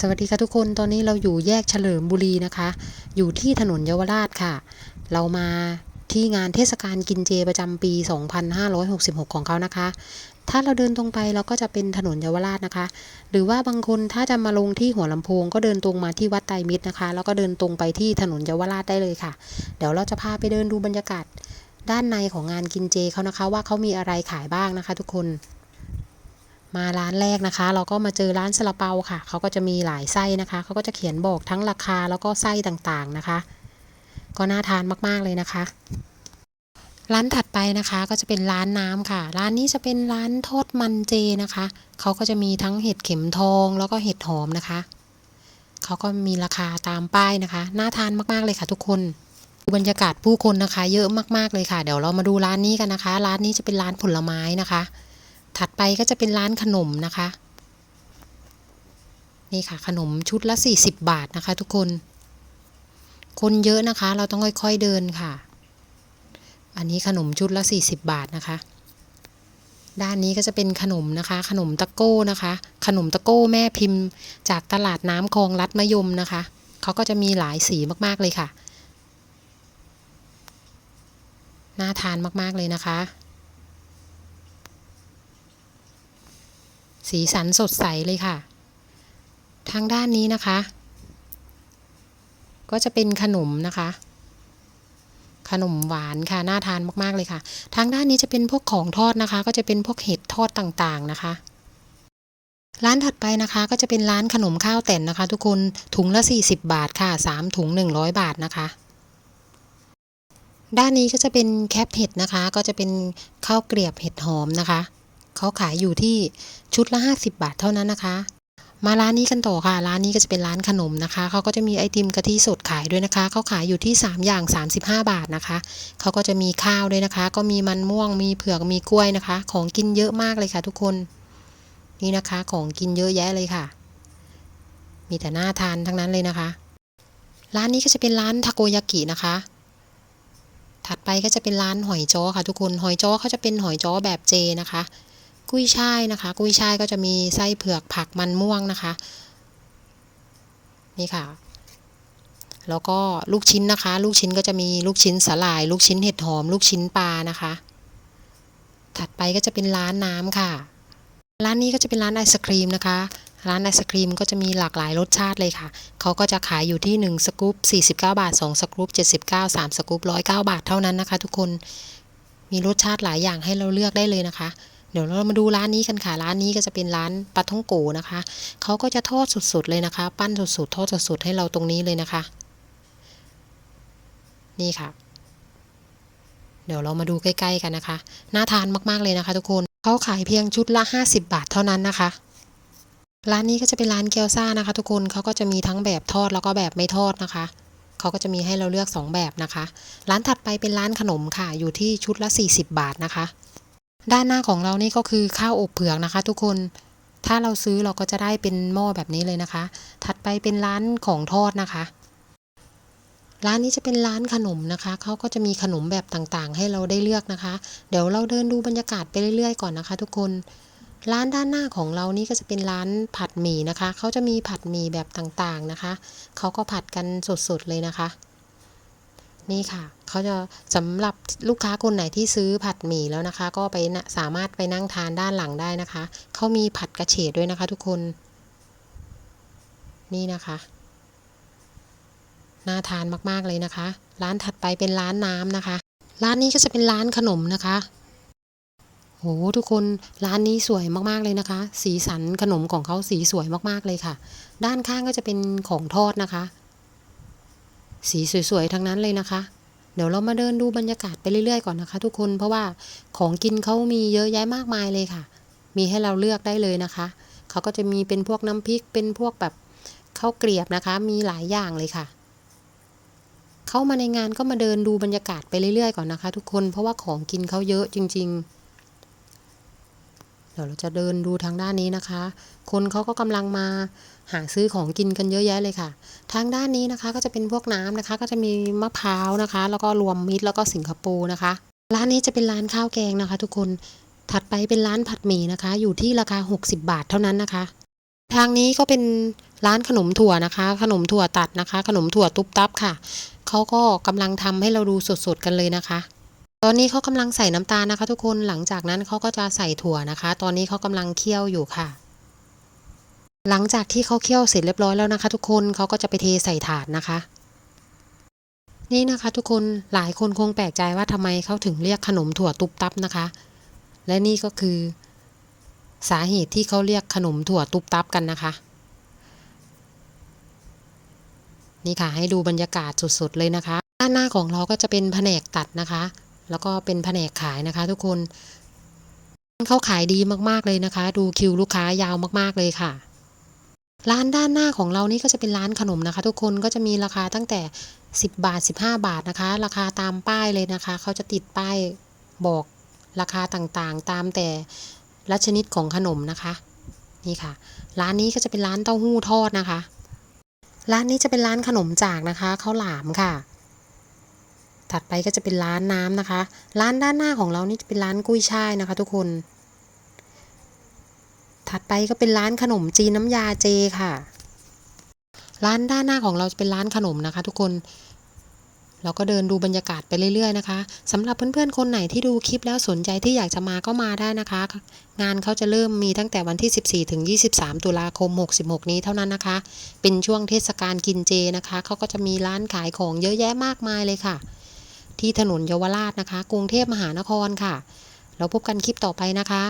สวัสดีค่ะทุกคนตอนนี้เราอยู่แยกเฉลิมบุรีนะคะ อยู่ที่ถนนเยาวราชค่ะ เรามาที่งานเทศกาลกินเจประจำปี 2566 ของเขานะคะ ถ้าเราเดินตรงไปเราก็จะเป็นถนนเยาวราชนะคะ หรือว่าบางคนถ้าจะมาลงที่หัวลำโพง ก็เดินตรงมาที่วัดไตรมิตรนะคะ แล้วก็เดินตรงไปที่ถนนเยาวราชได้เลยค่ะ เดี๋ยวเราจะพาไปเดินดูบรรยากาศด้านในของงานกินเจเขานะคะ ว่าเขามีอะไรขายบ้างนะคะ ทุกคน มาร้านแรกนะคะ เราก็มาเจอร้านซาลาเปาค่ะ เขาก็จะมีหลายไส้นะคะเขาก็จะเขียนบอกทั้งราคาแล้วก็ไส้ต่างๆนะคะ ก็น่าทานมากๆเลยนะคะ ร้านถัดไปนะคะก็จะเป็นร้านน้ำค่ะ ร้านนี้จะเป็นร้านทอดมันเจนะคะเขาก็จะมีทั้งเห็ดเข็มทองแล้วก็เห็ดหอมนะคะเขาก็มีราคาตามป้ายนะคะน่าทานมากๆเลยค่ะทุกคนดูบรรยากาศผู้คนนะคะ เยอะมากๆเลยค่ะ เดี๋ยวเรามาดูร้านนี้กันนะคะ ร้านนี้จะเป็นร้านผลไม้นะคะ ถัดไปก็จะเป็นร้านขนมนะคะ นี่ค่ะขนมชุดละ 40 บาทนะคะ ทุกคน คนเยอะนะคะ เราต้องค่อยๆเดินค่ะ อันนี้ขนมชุดละ 40 บาทนะคะ ด้านนี้ก็จะเป็นขนมนะคะ ขนมตะโก้นะคะ ขนมตะโก้แม่พิมพ์ จากตลาดน้ำคลองลัดมะยมนะคะเขาก็จะมีหลายสีมากๆเลยค่ะน่าทานมากๆเลยนะคะ สีสันสดใสเลยค่ะ ทางด้านนี้นะคะ ก็จะเป็นขนมนะคะ ขนมหวานค่ะ น่าทานมากๆเลยค่ะ ทางด้านนี้จะเป็นพวกของทอดนะคะ ก็จะเป็นพวกเห็ดทอดต่างๆนะคะร้านถัดไปนะคะก็จะเป็นร้านขนมข้าวแต่นนะคะ ทุกคนถุงละ 40 บาทค่ะ 3 ถุง 100 บาทนะคะ ด้านนี้ก็จะเป็นแคปเห็ดนะคะ ก็จะเป็นข้าวเกลียบเห็ดหอมนะคะ เขาขายอยู่ที่ชุดละ 50 บาทเท่านั้นนะคะ มาร้านนี้กันต่อค่ะ ร้านนี้ก็จะเป็นร้านขนมนะคะ เขาก็จะมีไอติมกะทิสดขายด้วยนะคะ เขาขายอยู่ที่ 3 อย่าง 35 บาทนะคะ เขาก็จะมีข้าวด้วยนะคะ ก็มีมันม่วง มีเผือก มีกล้วยนะคะ ของกินเยอะมากเลยค่ะ ทุกคน นี่นะคะ ของกินเยอะแยะเลยค่ะ มีแต่น่าทานทั้งนั้นเลยนะคะ ร้านนี้ก็จะเป็นร้านทาโกยากินะคะถัดไปก็จะเป็นร้านหอยจ้อค่ะทุกคน หอยจ้อเขาจะเป็นหอยจ้อแบบเจนะคะ กุ้ยช่ายนะคะ กุ้ยช่ายก็จะมีไส้เผือกผักมันม่วงนะคะ นี่ค่ะ แล้วก็ลูกชิ้นนะคะ ลูกชิ้นก็จะมีลูกชิ้นสาล่าย ลูกชิ้นเห็ดหอม ลูกชิ้นปลานะคะ ถัดไปก็จะเป็นร้านน้ำค่ะ ร้านนี้ก็จะเป็นร้านไอศครีมนะคะ ร้านไอศครีมก็จะมีหลากหลายรสชาติเลยค่ะ เขาก็จะขายอยู่ที่ 1 สกู๊ป49 บาท 2 สกู๊ป79 3 สกู๊ป109 บาทเท่านั้นนะคะ ทุกคน มีรสชาติหลายอย่างให้เราเลือกได้เลยนะคะ ดี๋ยวเรามาดูร้านนี้กันค่ะ ร้านนี้ก็จะเป็นร้านปลาท่องโกนะคะ เขาก็จะทอดสดๆเลยนะคะ ปั้นสดๆทอดสดๆให้เราตรงนี้เลยนะคะ นี่ค่ะ เดี๋ยวเรามาดูใกล้ๆกันนะคะ น่าทานมากๆเลยนะคะ ทุกคน เขาขายเพียงชุดละ 50 บาทเท่านั้นนะคะร้านนี้ก็จะเป็นร้านเกี๊ยวซ่านะคะ ทุกคนเขาก็จะมีทั้งแบบทอดแล้วก็แบบไม่ทอดนะคะ เขาก็จะมีให้เราเลือก 2 แบบนะคะ ร้านถัดไปเป็นร้านขนมค่ะ อยู่ที่ชุดละ 40 บาทนะคะ ด้านหน้าของเรานี่ก็คือข้าวอบเผือกนะคะ ทุกคน ถ้าเราซื้อเราก็จะได้เป็นหม้อแบบนี้เลยนะคะ ถัดไปเป็นร้านของทอดนะคะ ร้านนี้จะเป็นร้านขนมนะคะ เขาก็จะมีขนมแบบต่างๆ ให้เราได้เลือกนะคะ เดี๋ยวเราเดินดูบรรยากาศไปเรื่อยๆ ก่อนนะคะ ทุกคน ร้านด้านหน้าของเรานี่ก็จะเป็นร้านผัดหมี่นะคะ เขาจะมีผัดหมี่แบบต่างๆนะคะ เขาก็ผัดกันสดๆเลยนะคะ นี่ค่ะเขาจะสำหรับลูกค้าคนไหนที่ซื้อผัดหมี่แล้วนะคะ ก็ไปสามารถไปนั่งทานด้านหลังได้นะคะเขามีผัดกระเฉดด้วยนะคะ ทุกคน นี่นะคะน่าทานมากๆเลยนะคะ ร้านถัดไปเป็นร้านน้ำนะคะ ร้านนี้ก็จะเป็นร้านขนมนะคะโหทุกคนร้านนี้สวยมากๆเลยนะคะ สีสันขนมของเขาสีสวยมากๆเลยค่ะ ด้านข้างก็จะเป็นของทอดนะคะ สีสวยๆ ทั้งนั้นเลยนะคะ เดี๋ยวเรามาเดินดูบรรยากาศไปเรื่อยๆ ก่อนนะคะ ทุกคน เพราะว่าของกินเขามีเยอะแยะมากมายเลยค่ะ มีให้เราเลือกได้เลยนะคะ เขาก็จะมีเป็นพวกน้ำพริก เป็นพวกแบบข้าวเกลียบนะคะ มีหลายอย่างเลยค่ะ เข้ามาในงานก็มาเดินดูบรรยากาศไปเรื่อยๆ ก่อนนะคะ ทุกคน เพราะว่าของกินเขาเยอะจริง ๆเดี๋ยวเราจะเดินดูทางด้านนี้นะคะ คนเขาก็กำลังมา หาซื้อของกินกันเยอะแยะเลยค่ะ ทางด้านนี้นะคะก็จะเป็นพวกน้ำนะคะ ก็จะมีมะพร้าวนะคะ แล้วก็รวมมิตรแล้วก็สิงคโปร์นะคะ ร้านนี้จะเป็นร้านข้าวแกงนะคะ ทุกคนถัดไปเป็นร้านผัดหมี่นะคะ อยู่ที่ราคา 60 บาทเท่านั้นนะคะ ทางนี้ก็เป็นร้านขนมถั่วนะคะ ขนมถั่วตัดนะคะ ขนมถั่วตุ๊บตับค่ะเขาก็กำลังทำให้เราดูสดๆกันเลยนะคะ ตอนนี้เขากำลังใส่น้ำตาลนะคะ ทุกคนหลังจากนั้นเขาก็จะใส่ถั่วนะคะ ตอนนี้เขากำลังเคี่ยวอยู่ค่ะ หลังจากที่เขาเคี่ยวเสร็จเรียบร้อยแล้วนะคะ ทุกคนเขาก็จะไปเทใส่ถาดนะคะ นี่นะคะทุกคนหลายคนคงแปลกใจว่าทำไมเขาถึงเรียกขนมถั่วตุบตับนะคะ และนี่ก็คือ สาเหตุที่เขาเรียกขนมถั่วตุบตับกันนะคะ นี่ค่ะให้ดูบรรยากาศสดๆเลยนะคะ ด้านหน้าของเราก็จะเป็นแผนกตัดนะคะ แล้วก็เป็นแผนกขายนะคะ ทุกคนเขาขายดีมากๆเลยนะคะ ดูคิวลูกค้ายาวมากๆเลยค่ะ ร้านด้านหน้าของเรานี่ก็จะเป็นร้านขนมนะคะ ทุกคนก็จะมีราคาตั้งแต่ 10 บาท 15 บาทนะคะ ราคาตามป้ายเลยนะคะ เขาจะติดป้ายบอกราคาต่างๆ ตามแต่ละชนิดของขนมนะคะ นี่ค่ะ ร้านนี้ก็จะเป็นร้านเต้าหู้ทอดนะคะ ร้านนี้จะเป็นร้านขนมจากนะคะข้าวหลามค่ะ ถัดไปก็จะเป็นร้านน้ำนะคะ ร้านด้านหน้าของเรานี่จะเป็นร้านกุ้ยช่ายนะคะ ทุกคน ถัดไปก็เป็นร้านขนมจีนน้ำยาเจค่ะ ร้านด้านหน้าของเราจะเป็นร้านขนมนะคะ ทุกคนเราก็เดินดูบรรยากาศไปเรื่อยๆนะคะสำหรับเพื่อนๆคนไหนที่ดูคลิปแล้วสนใจที่อยากจะมาก็มาได้นะคะ งานเขาจะเริ่มมีตั้งแต่วันที่ 14 ถึง 23 ตุลาคม 66 นี้เท่านั้นนะคะ เป็นช่วงเทศกาลกินเจนะคะเขาก็จะมีร้านขายของเยอะแยะมากมายเลยค่ะ ที่ถนนเยาวราชนะคะ กรุงเทพมหานครค่ะ เราพบกันคลิปต่อไปนะคะ